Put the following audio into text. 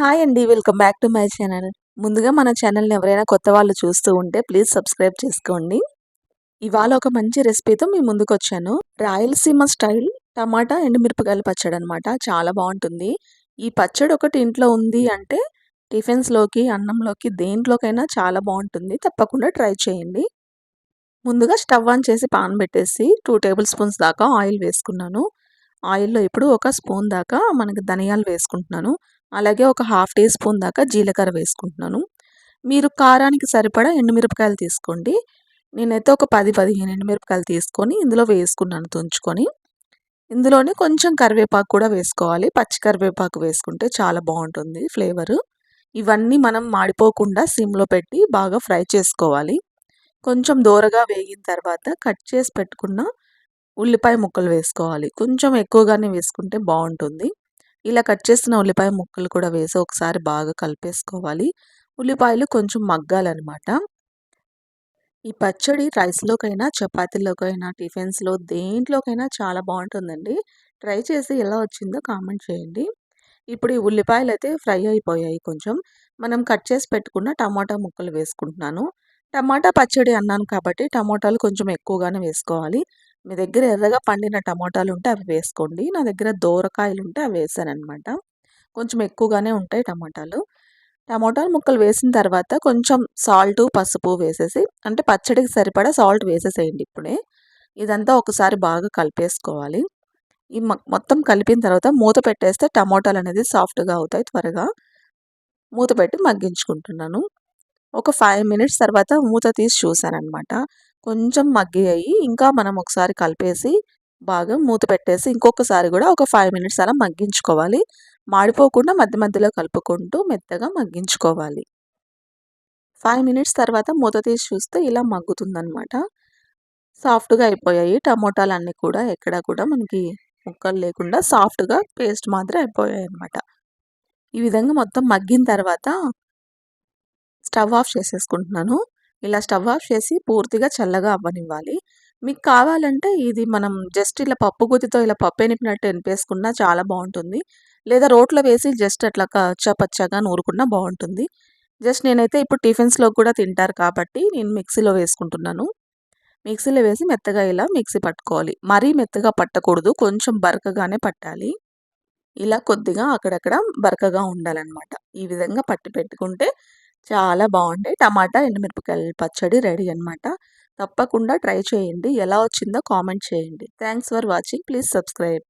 Hi అండి. Welcome back to my channel. ముందుగా మన ఛానల్ని ఎవరైనా కొత్త వాళ్ళు చూస్తూ ఉంటే ప్లీజ్ సబ్స్క్రైబ్ చేసుకోండి. ఇవాళ ఒక మంచి రెసిపీతో మీ ముందుకు వచ్చాను రాయలసీమ స్టైల్ టమాటా ఎండుమిరపకాయల పచ్చడి అనమాట చాలా బాగుంటుంది. ఈ పచ్చడి ఒకటి ఇంట్లో ఉంది అంటే టిఫిన్స్లోకి అన్నంలోకి దేంట్లోకైనా చాలా బాగుంటుంది. తప్పకుండా ట్రై చేయండి. ముందుగా స్టవ్ ఆన్ చేసి పాన్ పెట్టేసి టూ టేబుల్ స్పూన్స్ దాకా ఆయిల్ వేసుకున్నాను. ఆయిల్లో ఇప్పుడు ఒక స్పూన్ దాకా మనకి ధనియాలు వేసుకుంటున్నాను. అలాగే ఒక హాఫ్ టీ స్పూన్ దాకా జీలకర్ర వేసుకుంటున్నాను. మీరు కారానికి సరిపడా ఎండుమిరపకాయలు తీసుకోండి. నేనైతే ఒక పది పదిహేను ఎండుమిరపకాయలు తీసుకొని ఇందులో వేసుకున్నాను తుంచుకొని. ఇందులోనే కొంచెం కరివేపాకు కూడా వేసుకోవాలి. పచ్చి కరివేపాకు వేసుకుంటే చాలా బాగుంటుంది ఫ్లేవరు. ఇవన్నీ మనం మాడిపోకుండా సిమ్లో పెట్టి బాగా ఫ్రై చేసుకోవాలి. కొంచెం దూరగా వేగిన తర్వాత కట్ చేసి పెట్టుకున్న ఉల్లిపాయ ముక్కలు వేసుకోవాలి. కొంచెం ఎక్కువగానే వేసుకుంటే బాగుంటుంది. ఇలా కట్ చేసిన ఉల్లిపాయ ముక్కలు కూడా వేసి ఒకసారి బాగా కలిపేసుకోవాలి. ఉల్లిపాయలు కొంచెం మగ్గాలన్నమాట. ఈ పచ్చడి రైస్లోకైనా చపాతీలోకైనా టిఫిన్స్లో దేంట్లోకైనా చాలా బాగుంటుందండి. ట్రై చేసి ఎలా వచ్చిందో కామెంట్ చేయండి. ఇప్పుడు ఈ ఉల్లిపాయలు అయితే ఫ్రై అయిపోయాయి కొంచెం. మనం కట్ చేసి పెట్టుకున్న టమాటా ముక్కలు వేసుకుంటున్నాను. టమాటా పచ్చడి అన్నాను కాబట్టి టమాటాలు కొంచెం ఎక్కువగానే వేసుకోవాలి. మీ దగ్గర ఎర్రగా పండిన టమాటాలు ఉంటే అవి వేసుకోండి. నా దగ్గర దోరకాయలు ఉంటే అవి వేసాను కొంచెం ఎక్కువగానే ఉంటాయి టమాటాలు. టమాటాలు ముక్కలు వేసిన తర్వాత కొంచెం సాల్ట్ పసుపు వేసేసి అంటే పచ్చడికి సరిపడా సాల్ట్ వేసేసేయండి ఇప్పుడే. ఇదంతా ఒకసారి బాగా కలిపేసుకోవాలి. ఈ మొత్తం కలిపిన తర్వాత మూత పెట్టేస్తే టమాటాలు అనేది సాఫ్ట్గా అవుతాయి త్వరగా. మూత పెట్టి మగ్గించుకుంటున్నాను. ఒక ఫైవ్ మినిట్స్ తర్వాత మూత తీసి చూశానమాట కొంచెం మగ్గాయి. ఇంకా మనం ఒకసారి కలిపేసి బాగా మూత పెట్టేసి ఇంకొకసారి కూడా ఒక ఫైవ్ మినిట్స్ అలా మగ్గించుకోవాలి. మాడిపోకుండా మధ్య మధ్యలో కలుపుకుంటూ మెత్తగా మగ్గించుకోవాలి. ఫైవ్ మినిట్స్ తర్వాత మూత తీసి చూస్తే ఇలా మగ్గుతుందనమాట సాఫ్ట్గా అయిపోయాయి. టమోటాలు అన్నీ కూడా ఎక్కడ కూడా మనకి ముక్కలు లేకుండా సాఫ్ట్గా పేస్ట్ మాత్రం అయిపోయాయి అనమాట ఈ విధంగా మొత్తం మగ్గిన తర్వాత స్టవ్ ఆఫ్ చేసేసుకుంటున్నాను. ఇలా స్టవ్ ఆఫ్ చేసి పూర్తిగా చల్లగా అవ్వనివ్వాలి. మీకు కావాలంటే ఇది మనం జస్ట్ ఇలా పప్పు గుత్తితో ఇలా పప్పు ఎనిపినట్టు ఎనిపేసుకున్నా చాలా బాగుంటుంది. లేదా రోట్లో వేసి జస్ట్ అట్లా పచ్చగా నూరుకున్నా బాగుంటుంది. జస్ట్ నేనైతే ఇప్పుడు టిఫిన్స్లో కూడా తింటారు కాబట్టి నేను మిక్సీలో వేసుకుంటున్నాను. మిక్సీలో వేసి మెత్తగా ఇలా మిక్సీ పట్టుకోవాలి. మరీ మెత్తగా పట్టకూడదు. కొంచెం బరకగానే పట్టాలి. ఇలా కొద్దిగా అక్కడక్కడ బరకగా ఉండాలన్నమాట. ఈ విధంగా పట్టి పెట్టుకుంటే చాలా బాగుంటాయి. టమాటా ఎండుమిరపకాయల పచ్చడి రెడీ అనమాట తప్పకుండా ట్రై చేయండి. ఎలా వచ్చిందో కామెంట్ చేయండి. Thanks for watching. Please subscribe.